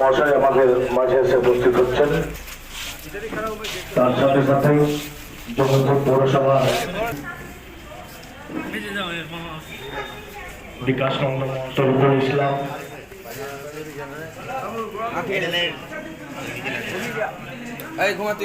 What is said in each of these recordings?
মশাই আমাদের মাঝে এসে উপস্থিত হচ্ছেন। তার সাথে সাথে জগৎপুর পৌরসভা বিকাশ নন্দ তরুকুল ইসলাম। এই ঘুমাতে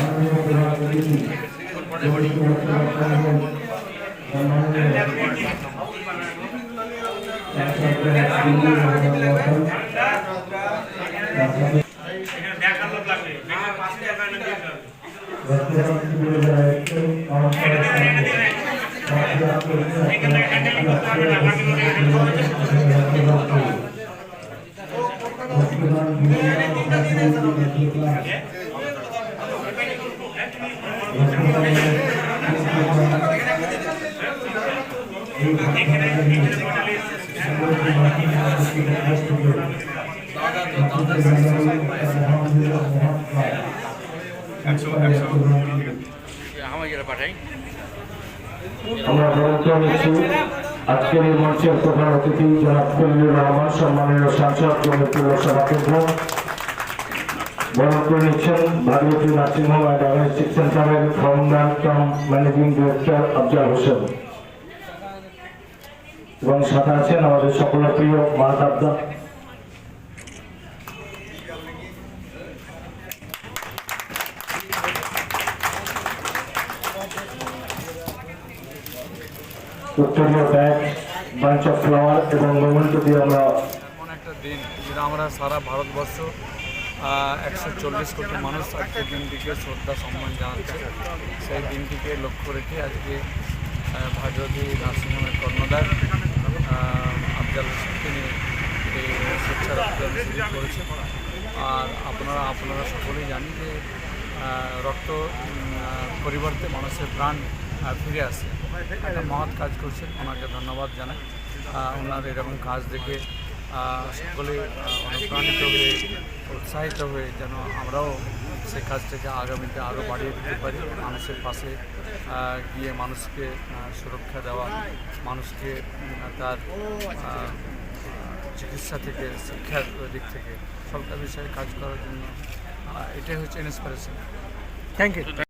যাও আমরা বরঞ্চ নিচ্ছি আজকের এই মঞ্চের প্রধান অতিথি জনাব খলিলুর রহমান সম্মানীয় সাংসদ লোকসভা করে নিচ্ছেন ভারতীয় নার্সিংহোম অ্যান্ড ডায়াগনস্টিক সেন্টারের founder cum managing director Afzal Hossain. এবং সাথে আছেন আমাদের সকল প্রিয় মাহাতাবদা উত্তরীয় ব্যাগ অফ ফ্লাওয়ার এবং মোমেন্টো একটা দিন, যেটা আমরা সারা ভারতবর্ষ একশো চল্লিশ কোটি মানুষ আজকে দিনটিকে শ্রদ্ধা, সম্মান জানাচ্ছে। সেই দিনটিকে লক্ষ্য রেখে আজকে ভাগীরথী নার্সিংহোমের কর্ণধার আফজাল হোসেন তিনি এই স্বেচ্ছা রক্তদান শিবির করেছেন আর আপনারা আপনারা সকলেই জানেন যে রক্ত পরিবর্তে মানুষের প্রাণ ফিরে আসে। একটা মহৎ কাজ করছেন। ওনাকে ধন্যবাদ জানাই। ওনার এরকম কাজ দেখে সকলে অনুপ্রাণিত হয়ে, উৎসাহিত হয়ে যেন আমরাও সেই কাজটাকে আগামীতে আরও বাড়িয়ে দিতে পারি, মানুষের পাশে গিয়ে মানুষকে সুরক্ষা দেওয়া, মানুষকে তার চিকিৎসা থেকে, শিক্ষার দিক থেকে সবটা বিষয়ে কাজ করার জন্য এটাই হচ্ছে ইন্সপিরেশন থ্যাংক ইউ